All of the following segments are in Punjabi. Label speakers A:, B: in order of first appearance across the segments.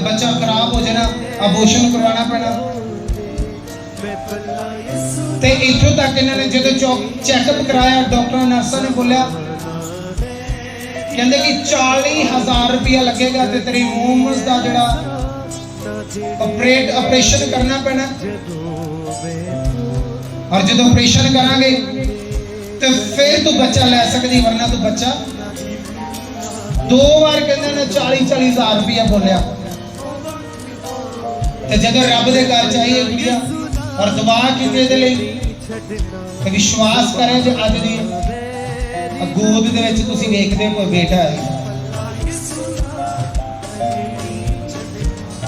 A: ਤੇ ਬੱਚਾ ਖਰਾਬ ਹੋ ਜਾਣਾ ਅਬੋਰਸ਼ਨ ਕਰਵਾਉਣਾ ਪੈਣਾ। ਤੇ ਇੱਥੋਂ ਤੱਕ ਇਹਨਾਂ ਨੇ ਜਦੋਂ ਚੈੱਕਅਪ ਕਰਾਇਆ ਡਾਕਟਰ ਨਰਸਾਂ ਨੇ ਬੋਲਿਆ, ਕਹਿੰਦੇ ਕਿ 40000 ਰੁਪਇਆ ਲੱਗੇਗਾ ਤੇ ਤੇਰੀ ਮੂਮਸ ਦਾ ਜਿਹੜਾ ਆਪਰੇਟ ਆਪਰੇਸ਼ਨ ਕਰਨਾ ਪੈਣਾ। ਔਰ ਜਦੋਂ ਆਪਰੇਸ਼ਨ ਕਰਾਂਗੇ, ਤੇ ਫਿਰ ਤੂੰ ਬੱਚਾ ਲੈ ਸਕਦੀ, ਵਰਨਾ ਤੂੰ ਬੱਚਾ ਦੋ ਵਾਰ ਕਹਿੰਦੇ ਨੇ 40 40000 ਰੁਪਇਆ ਬੋਲਿਆ। ਤੇ ਜਦੋਂ ਰੱਬ ਦੇ ਘਰ ਚਾਹੀਏ ਕੁੜੀਆਂ ਔਰ ਦੁਆ ਕੀਤੇ ਦੇ ਲਈ, ਤੇ ਵਿਸ਼ਵਾਸ ਕਰੇ ਜੇ ਅੱਜ ਦੀ ਗੋਦ ਦੇ ਵਿੱਚ ਤੁਸੀਂ ਵੇਖਦੇ ਹੋ ਕੋਈ ਬੇਟਾ ਹੈ।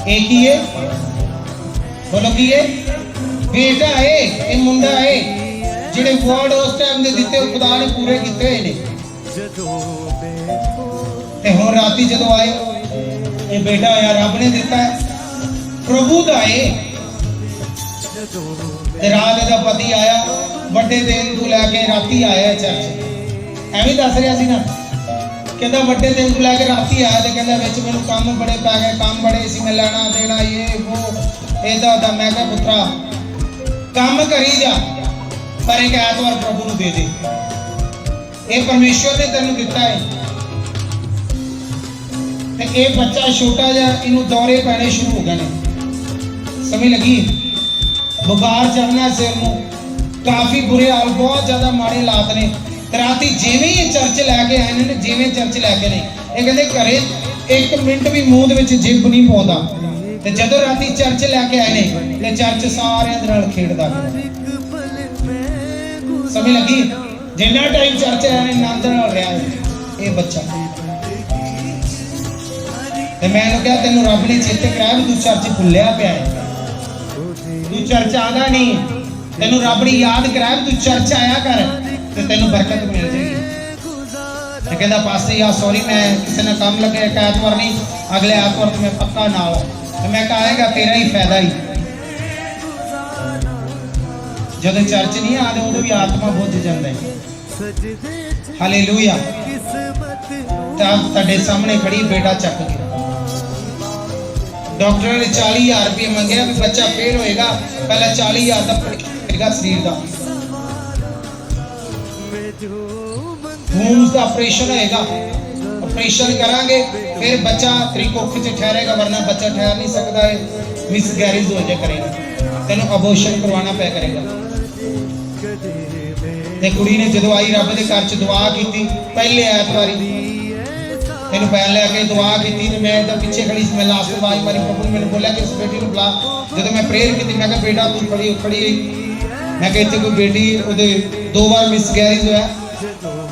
A: ਇਹ ਕੀ ਹੈ? ਬੋਲੋ ਕੀ ਹੈ? ਬੇਟਾ ਹੈ, ਇਹ ਮੁੰਡਾ ਹੈ, ਜਿਹੜੇ ਵਰਡ ਉਸ ਟਾਈਮ ਦੇ ਦਿੱਤੇ ਉਹ ਖੁਦਾ ਨੇ ਪੂਰੇ ਕੀਤੇ ਹੋਏ ਨੇ। ਤੇ ਹੁਣ ਰਾਤੀ ਜਦੋਂ ਆਏ, ਇਹ ਬੇਟਾ ਹੋਇਆ ਰੱਬ ਨੇ ਦਿੱਤਾ ਹੈ। ਪ੍ਰਭੂ ਦਾ ਹੈ ਤੇ ਰਾਤ ਦਾ ਪਤੀ ਆਇਆ, ਵੱਡੇ ਦਿਨ ਤੋਂ ਲੈ ਕੇ ਰਾਤੀ ਆਇਆ ਚਰਚ। ਐਵੇਂ ਦੱਸ ਰਿਹਾ ਸੀ ਨਾ। ਕਹਿੰਦਾ ਵੱਡੇ ਦਿਨ ਤੋਂ ਲੈ ਕੇ ਰਾਤੀ ਆਇਆ ਤੇ ਕਹਿੰਦਾ ਵਿੱਚ ਮੈਨੂੰ ਕੰਮ ਬੜੇ ਪੈ ਗਏ, ਕੰਮ ਬੜੇ ਸੀ, ਮੈਂ ਲੈਣਾ ਦੇਣਾ, ਇਹ, ਉਹ, ਇਹਦਾ ਦਾ, ਮੈਂ ਕਿਹਾ ਪੁੱਤਰਾ, ਕੰਮ ਕਰੀ ਜਾ, ਪਰ ਇੱਕ ਐਤਵਾਰ ਪ੍ਰਭੂ ਨੂੰ ਦੇ ਦੇ। ਇਹ ਪਰਮੇਸ਼ਵਰ ਨੇ ਤੈਨੂੰ ਦਿੱਤਾ ਹੈ ਤੇ ਇਹ ਬੱਚਾ ਛੋਟਾ ਜਿਹਾ, ਇਹਨੂੰ ਦੌਰੇ ਪੈਣੇ ਸ਼ੁਰੂ ਹੋ ਗਏ ਨੇ। ਸਮਝ ਲੱਗੀ। ਬੁਖਾਰ ਚੜਨਾ ਸਿਰ ਨੂੰ। ਕਾਫੀ ਬੁਰੇ ਹਾਲ, ਬਹੁਤ ਜ਼ਿਆਦਾ ਮਾੜੇ ਹਾਲਾਤ ਨੇ। ਤੇ ਰਾਤੀ ਜਿਵੇਂ ਹੀ ਚਰਚ ਲੈ ਕੇ ਆਏ ਨੇ, ਜਿਵੇਂ ਚਰਚ ਲੈ ਕੇ ਨੇ, ਇਹ ਕਹਿੰਦੇ ਘਰੇ ਇੱਕ ਮਿੰਟ ਵੀ ਮੂੰਹ ਦੇ ਵਿੱਚ ਜਿੱਬ ਨਹੀਂ ਪਾਉਂਦਾ। ਤੇ ਜਦੋਂ ਰਾਤੀ ਚਰਚ ਲੈ ਕੇ ਆਏ ਨੇ, ਤੇ ਚਰਚ ਸਾਰਿਆਂ ਦੇ ਨਾਲ ਖੇਡਦਾ। ਗਿਆ ਸਮਝ ਲੱਗੀ। ਜਿੰਨਾ ਟਾਈਮ ਚਰਚ ਆਇਆ ਨੇ ਆਨੰਦ ਨਾਲ ਰਿਹਾ ਇਹ ਬੱਚਾ। ਤੇ ਮੈਂ ਇਹਨੂੰ ਕਿਹਾ, ਤੈਨੂੰ ਰੱਬ ਨੇ ਚੇਤੇ ਕਰਾਇਆ, ਵੀ ਤੂੰ ਚਰਚ ਭੁੱਲਿਆ ਪਿਆ ਹੈ। ਤੂੰ ਚਰਚ ਆਉਂਦਾ ਨਹੀਂ ਤੈਨੂੰ ਰੱਬ ਨੇ ਯਾਦ ਕਰਾਇਆ, ਤੂੰ ਚਰਚ ਆਇਆ ਕਰ ਤੇ ਤੈਨੂੰ ਬਰਕਤ ਮਿਲ ਜਾਏਗੀ। ਤੇ ਕਹਿੰਦਾ, ਪਾਸੇ ਯਾ ਸੌਰੀ ਮੈਂ ਕਿਸੇ ਨਾਲ ਕੰਮ ਲੱਗਿਆ ਇੱਕ ਐਤਵਾਰ ਨਹੀਂ, ਅਗਲੇ ਐਤਵਾਰ ਤੋਂ ਮੈਂ ਪੱਕਾ ਨਾਲ ਤੇ ਮੈਂ ਕਹਾਂਗਾ ਤੇਰਾ ਹੀ ਫਾਇਦਾ ਹੀ। ਜਦੋਂ ਚਰਚ ਨਹੀਂ ਆਦੇ ਉਦੋਂ ਵੀ ਆਤਮਾ ਬੁੱਝ ਜਾਂਦਾ ਹੈ। ਹਾਲੇਲੂਇਆ ਤਾਂ ਤੁਹਾਡੇ ਸਾਹਮਣੇ ਖੜੀ, ਬੇਟਾ ਚੱਕ ਗਿਆ ਡਾਕਟਰ ਨੇ 40000 ਰੁਪਏ ਮੰਗਿਆ ਵੀ ਬੱਚਾ ਫੇਲ ਹੋਏਗਾ, ਪਹਿਲਾਂ 40000 ਦਾ ਪੜੇਗਾ ਸਰੀਰ ਦਾ। ਵੂਮਸ ਦਾ ਆਪਰੇਸ਼ਨ ਹੋਏਗਾ। ਆਪਰੇਸ਼ਨ ਕਰਾਂਗੇ, ਫਿਰ ਬੱਚਾ ਤ੍ਰਿਕੋਖ ਚ ਠਹਿਰੇਗਾ, ਵਰਨਾ ਬੱਚਾ ਠਹਿਰ ਨਹੀਂ ਸਕਦਾ ਹੈ ਮਿਸ ਗੈਰਿਜ ਹੋ ਜਾ ਕਰੇਗਾ। ਤੈਨੂੰ ਅਬੋਰਸ਼ਨ ਕਰਵਾਉਣਾ ਪਿਆ ਕਰੇਗਾ। ਤੇ ਕੁੜੀ ਨੇ ਜਦੋਂ ਆਈ, ਰੱਬ ਦੇ ਘਰ ਚ ਦੁਆ ਕੀਤੀ, ਪਹਿਲੇ ਐਤਵਾਰੀ ਇਹਨੂੰ ਪੈਨ ਲੈ ਕੇ ਦੁਆ ਕੀਤੀ ਤੇ ਮੈਂ ਇਹਦਾ ਪਿੱਛੇ ਖੜੀ ਸੀ ਮੈਂ ਲਾਸਟ ਆਵਾਜ਼ ਮਾਰੀ ਨੇ ਮੈਨੂੰ ਬੋਲਿਆ ਕਿ ਇਸ ਬੇਟੀ ਨੂੰ ਬੁਲਾ। ਜਦੋਂ ਮੈਂ ਪ੍ਰੇਅਰ ਕੀਤੀ ਮੈਂ ਕਿਹਾ ਬੇਟਾ ਤੂੰ ਖੜੀ ਖੜੀ ਹੋਈ? ਮੈਂ ਕਿਹਾ ਇੱਥੇ ਕੋਈ ਬੇਟੀ ਉਹਦੇ ਦੋ ਵਾਰ ਮਿਸ ਗੈਰਿਜ ਹੋਇਆ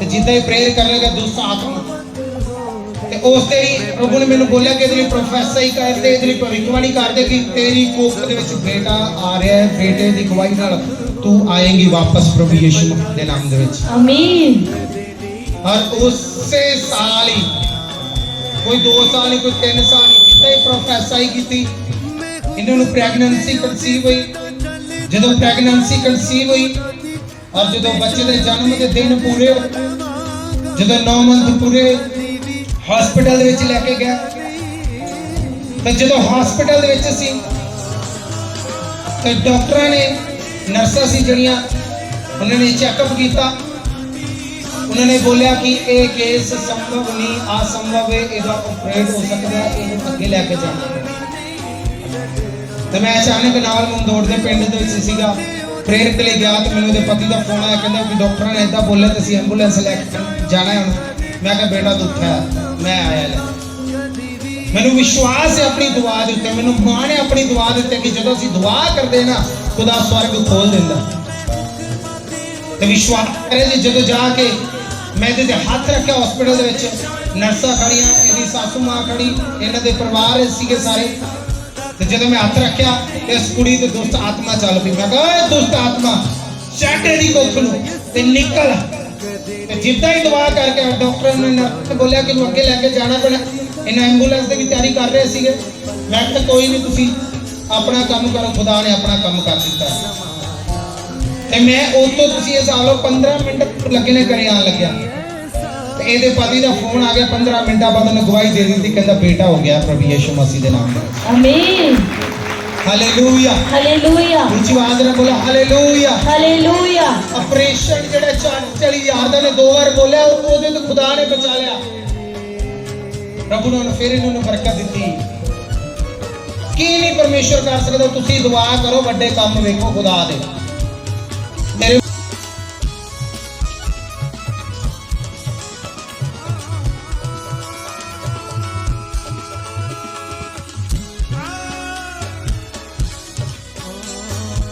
A: ਤੇ ਜਿੱਦਾਂ ਹੀ ਪ੍ਰੇਅਰ ਕਰ ਲੇਗਾ ਦੁਸਤ ਆਤਮਾ। ਤੇ ਉਸ ਤੇ ਹੀ ਪ੍ਰਭੂ ਨੇ ਮੈਨੂੰ ਬੋਲਿਆ ਕਿ ਲਈ ਪ੍ਰੋਫੈਸਰ ਹੀ ਕਰਦੇ ਲਈ ਭਵਿੱਖਬਾਣੀ ਕਰਦੇ ਕਿ ਤੇਰੀ ਕੋਖ ਦੇ ਵਿੱਚ ਬੇਟਾ ਆ ਰਿਹਾ ਹੈ ਬੇਟੇ ਦੀ ਗਵਾਹੀ ਨਾਲ ਤੂੰ ਆਏਂਗੀ ਵਾਪਸ ਪ੍ਰਭੂ ਯਿਸੂ ਦੇ ਨਾਮ ਦੇ ਵਿੱਚ।
B: ਆਮੀਨ
A: ਔਰ ਉਸੇ ਸਾਲ ਹੀ ਕੋਈ 2 ਸਾਲ ਨਹੀਂ ਕੋਈ 3 ਸਾਲ ਨਹੀਂ ਜਿੱਦਾਂ ਹੀ ਪ੍ਰੋਫੈਸਰ ਕੀਤੀ। ਇਹਨਾਂ ਨੂੰ ਪ੍ਰੈਗਨੈਂਸੀ ਕਨਸੀਵ ਹੋਈ। ਜਦੋਂ ਪ੍ਰੈਗਨੈਂਸੀ ਕਨਸੀਵ ਹੋਈ ਔਰ ਜਦੋਂ ਬੱਚੇ ਦੇ ਜਨਮ ਦੇ ਦਿਨ ਪੂਰੇ ਹੋਏ, ਜਦੋਂ 9 ਮੰਥ ਪੂਰੇ ਹਸਪੀਟਲ ਦੇ ਵਿੱਚ ਲੈ ਕੇ ਗਿਆ। ਤੇ ਜਦੋਂ ਹਸਪੀਟਲ ਦੇ ਵਿੱਚ ਸੀ ਤੇ ਡਾਕਟਰਾਂ ਨੇ ਨਰਸਾਂ ਸੀ ਜਿਹੜੀਆਂ ਉਹਨਾਂ ਨੇ ਚੈੱਕਅਪ ਕੀਤਾ। ਉਹਨਾਂ ਨੇ ਬੋਲਿਆ ਕਿ ਇਹ ਕੇਸ ਸੰਭਵ ਨਹੀਂ, ਅਸੰਭਵ ਇਹਦਾ ਆਪਰੇਟ ਹੋ ਸਕਦਾ ਹੈ, ਇਹਨੂੰ ਅੱਗੇ ਲੈ ਕੇ ਜਾਣਾ ਤੇ ਮੈਂ ਅਚਾਨਕ ਨਾਲ ਮੰਦੋੜ ਦੇ ਪਿੰਡ ਦੇ ਵਿੱਚ ਸੀਗਾ। ਪ੍ਰੇਰ ਲਈ ਗਿਆ ਤੇ ਮੈਨੂੰ ਉਹਦੇ ਪਤੀ ਦਾ ਫੋਨ ਆਇਆ, ਕਹਿੰਦਾ ਕਿ ਡਾਕਟਰਾਂ ਨੇ ਇਦਾਂ ਬੋਲਿਆ ਤੇ ਅਸੀਂ ਐਂਬੂਲੈਂਸ ਲੈ ਕੇ ਜਾਣਾ ਹੈ ਮੈਂ ਕਿਹਾ, ਬੇਟਾ ਤੂੰ ਉੱਠਿਆ, ਮੈਂ ਆਇਆ ਲੈ। ਮੈਨੂੰ ਵਿਸ਼ਵਾਸ ਹੈ ਆਪਣੀ ਦੁਆ ਦੇ ਉੱਤੇ, ਮੈਨੂੰ ਮਾਣ ਹੈ ਆਪਣੀ ਦੁਆ ਦੇ ਉੱਤੇ ਕਿ ਜਦੋਂ ਅਸੀਂ ਦੁਆ ਕਰਦੇ ਨਾ, ਖੁਦਾ ਸਵਰਗ ਖੋਲ ਦਿੰਦਾ। ਤੇ ਵਿਸ਼ਵਾਸ ਕਰੇ ਜੀ ਜਦੋਂ ਜਾ ਕੇ ਮੈਂ ਇਹਦੇ ਤੇ ਹੱਥ ਰੱਖਿਆ ਹਸਪੀਟਲ ਦੇ ਵਿੱਚ। ਨਰਸਾਂ ਖੜੀਆਂ, ਇਹਦੀ ਸਾਸੂ ਮਾਂ ਖੜੀ, ਇਹਨਾਂ ਦੇ ਪਰਿਵਾਰ ਸੀਗੇ ਸਾਰੇ। ਤੇ ਜਦੋਂ ਮੈਂ ਹੱਥ ਰੱਖਿਆ ਤੇ ਇਸ ਕੁੜੀ ਤੇ ਦੁਸ਼ਟ ਆਤਮਾ ਚੱਲ ਪਈ। ਮੈਂ ਕਿਹਾ, ਓਏ ਦੁਸ਼ਟ ਆਤਮਾ, ਛੱਡ ਇਹਦੀ ਕੁੱਖ ਨੂੰ ਤੇ ਨਿਕਲ। ਤੇ ਜਿੱਦਾਂ ਹੀ ਦਵਾ ਕਰਕੇ ਡਾਕਟਰ ਨੇ ਨਰਸ ਬੋਲਿਆ ਕਿ ਇਹਨੂੰ ਅੱਗੇ ਲੈ ਕੇ ਜਾਣਾ ਪੈਣਾ। ਇਹਨਾਂ ਐਂਬੂਲੈਂਸ ਦੀ ਵੀ ਤਿਆਰੀ ਕਰ ਰਹੇ ਸੀਗੇ। ਮੈਂ ਕਿਹਾ, ਕੋਈ ਨਹੀਂ ਤੁਸੀਂ ਆਪਣਾ ਕੰਮ ਕਰੋ, ਖੁਦਾ ਨੇ ਆਪਣਾ ਕੰਮ ਕਰ ਦਿੱਤਾ। ਤੇ ਮੈਂ ਉਤੋਂ ਤੁਸੀਂ ਇਹ ਹਿਸਾਬ ਲਓ 15 ਮਿੰਟ ਲੱਗੇ ਨੇ ਘਰੇ ਆਉਣ ਲੱਗਿਆ। ਤੇ ਇਹਦੇ ਪਤੀ ਦਾ ਫੋਨ ਆ ਗਿਆ 15 ਮਿੰਟਾਂ ਬਾਅਦ ਉਹਨੇ ਗਵਾਹੀ ਦੇ ਦਿੱਤੀ ਕਹਿੰਦਾ ਬੇਟਾ ਹੋ ਗਿਆ ਪ੍ਰਭੂ ਯਿਸੂ ਮਸੀਹ ਦੇ ਨਾਮ ਨਾਲ
B: Amen.
A: Hallelujah
B: Hallelujah.
A: ਉੱਚੀ ਆਵਾਜ਼ ਨਾਲ ਬੋਲੋ ਹਾਲੇਲੂਇਆ
B: Hallelujah.
A: ਆਪਰੇਸ਼ਨ ਜਿਹੜਾ 40 ਹਜ਼ਾਰ ਦਾ ਨੇ ਦੋ ਵਾਰ ਬੋਲਿਆ ਉਹ- ਉਹਦੇ ਤੋਂ ਖੁਦਾ ਨੇ ਬਚਾ ਲਿਆ। ਪ੍ਰਭੂ ਨੇ ਉਹਨੂੰ ਫਿਰ ਇਹਨਾਂ ਨੂੰ ਬਰਕਤ ਦਿੱਤੀ। ਕੀ ਨਹੀਂ ਪਰਮੇਸ਼ਰ ਕਰ ਸਕਦਾ ਤੁਸੀਂ ਦੁਆ ਕਰੋ ਵੱਡੇ ਕੰਮ ਵੇਖੋ ਖੁਦਾ ਦੇ।